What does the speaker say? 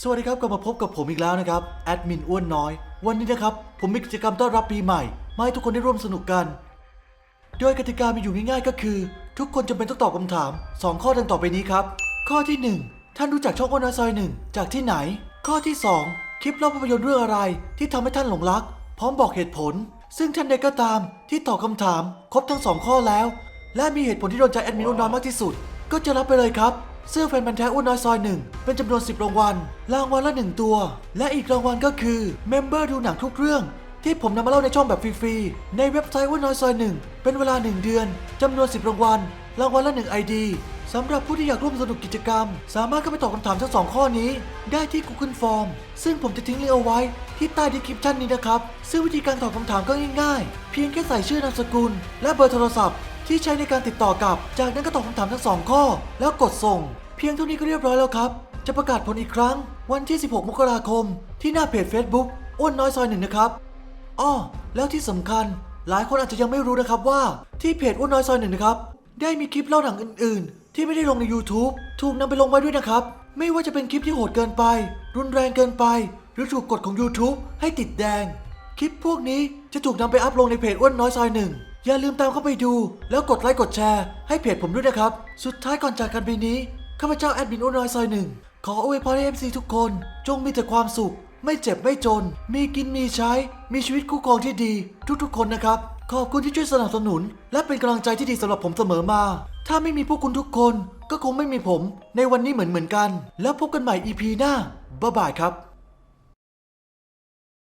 สวัสดีครับกลับมาพบกับผมอีกแล้วนะครับแอดมินอ้วนน้อย วันนี้นะครับ ผมมีกิจกรรมต้อนรับปีใหม่มาให้ทุกคนได้ร่วมสนุกกัน โดยกติกามีอยู่ง่ายๆก็คือ ทุกคนจำเป็นต้องตอบคำถาม 2 ข้อดังต่อไปนี้ครับ ข้อที่ 1 ท่านรู้จักช่องอ้วนน้อยซอยหนึ่งจากที่ไหน ข้อที่ 2 คลิปเล่าภาพยนตร์เรื่องอะไร ที่ทำให้ท่านหลงรัก พร้อมบอกเหตุผล ซึ่งท่านใดก็ตามที่ตอบคำถาม ครบทั้งสองข้อแล้ว และมีเหตุผลที่โดนใจแอดมินอ้วนน้อยมากที่สุด ก็จะรับไปเลยครับ เสื้อแฟนบันธ์แท้อ้วนน้อยซอยหนึ่งเป็นจำนวน 10 รางวัล รางวัลละ 1 ตัว และอีกรางวัลก็คือเมมเบอร์ดูหนังทุกเรื่อง ที่ผมนำมาเล่าในช่องแบบฟรีๆ ในเว็บไซต์อ้วนน้อยซอยหนึ่งเป็นเวลา 1 เดือนจำนวน 10 รางวัล รางวัลละ 1 ID สำหรับผู้ที่อยากร่วมสนุกกิจกรรม สามารถเข้าไปตอบคำถามทั้งสองข้อนี้ ได้ที่ Google Form ซึ่งผมจะทิ้งลิงก์เอาไว้ที่ใต้ดีคริปชันนี้นะครับ ซึ่งวิธีการตอบคำถามก็ง่ายๆ เพียงแค่ใส่ชื่อนามสกุล และเบอร์โทรศัพท์ ที่ใช้ในการติดต่อกับ จากนั้นก็ตอบคำถามทั้งสองข้อ แล้วกดส่ง เพียงเท่านี้ก็เรียบร้อยแล้วครับ จะประกาศผลอีกครั้ง วันที่ 16 มกราคม ที่หน้าเพจ Facebook อ้วนน้อยซอยหนึ่งนะครับอ้อแล้วที่สำคัญ หลายคนอาจจะยังไม่รู้นะครับว่าที่เพจอ้วนน้อยซอยหนึ่งนะครับได้มีคลิปเล่าหนังอื่น ๆ ที่ไม่ได้ลงใน YouTube ถูกนำไปลงไว้ด้วยนะครับ ไม่ว่าจะเป็นคลิปที่โหดเกินไป รุนแรงเกินไป หรือถูกกฎของ YouTube ให้ติดแดง คลิปพวกนี้จะถูกนำไปอัพลงในเพจอ้วนน้อยซอยหนึ่ง อย่าลืมตามเข้าไปดู แล้วกดไลค์กดแชร์ให้เพจผมด้วยนะครับ สุดท้ายก่อนจากกันไปนี้ ข้าพเจ้าแอดมินอ้วนน้อยซอยหนึ่งขออวยพรให้ FC ทุกคน จงมีแต่ความสุข ไม่เจ็บไม่จน มีกินมีใช้ มีชีวิตคู่ครองที่ดี ทุกๆ คนนะครับ ขอบคุณที่ช่วยสนับสนุน และเป็นกำลังใจที่ดีสำหรับผมเสมอมา ถ้าไม่มีพวกคุณทุกคน ก็คงไม่มีผม ในวันนี้เหมือนเหมือนๆกัน แล้วพบกันใหม่ EP หน้าบ๊ายบายครับ